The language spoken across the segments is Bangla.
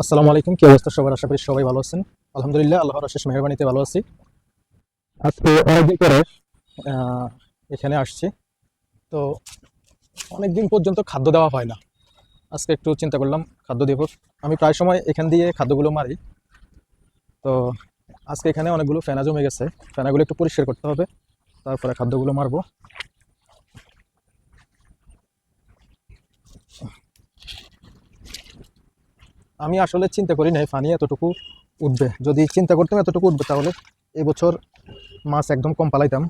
আসসালামু আলাইকুম কি অবস্থা সবার? আশা করি সবাই ভালো আছেন। আলহামদুলিল্লাহ আল্লাহর অশেষ মেহরবানিতে ভালো আছি। আজকে অনেকদিন পরে এখানে আসছি। তো অনেকদিন পর্যন্ত খাদ্য দেওয়া হয় না। আজকে একটু চিন্তা করলাম খাদ্য দেব। আমি প্রায় সময় এখান দিয়ে খাদ্যগুলো মারি। তো আজকে এখানে অনেকগুলো ফেনা জমে গেছে। ফেনাগুলো একটু পরিষ্কার করতে হবে। তারপরে খাদ্যগুলো মারবো। আমি আসলে চিন্তা করি নাই, ফানি এতটুকু উঠবে। যদি চিন্তা করতাম এতটুকু উঠবে তাহলে এবছর মাছ একদম কম পালাইতাম।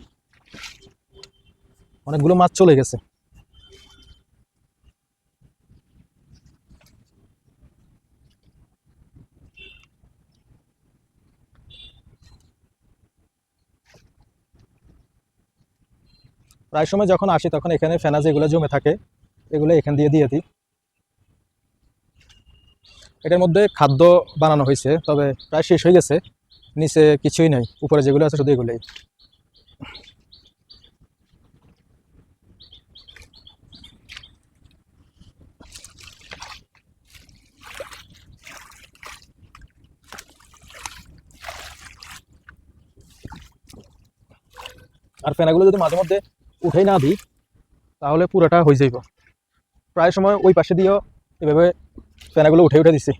অনেকগুলো মাছ চলে গেছে। প্রায় সময় যখন আসি তখন এখানে ফেনা যেগুলো জমে থাকে, এগুলো এখান দিয়ে দিয়ে দিই। এটার মধ্যে খাদ্য বানানো হয়েছে, তবে প্রায় শেষ হয়ে গেছে। নিচে কিছুই নাই, উপরে যেগুলো আছে শুধু এগুলোই। আর ফেনাগুলো যদি মাঝে মধ্যে উঠেই না দিই, তাহলে পুরোটা হয়ে যাইব। প্রায় সময় ওই পাশে দিয়েও এভাবে ফেনাগুলো উঠে উঠে দিছি।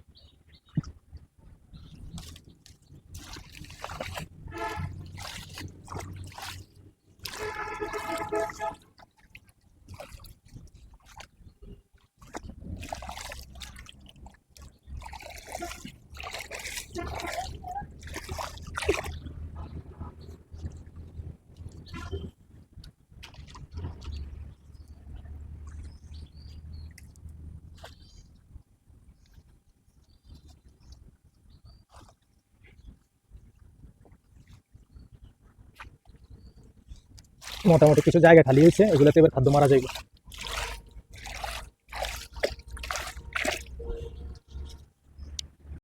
মোটামুটি কিছু জায়গা খালি হয়েছে এগুলোতে এবার খাদ্য মারা যাইবে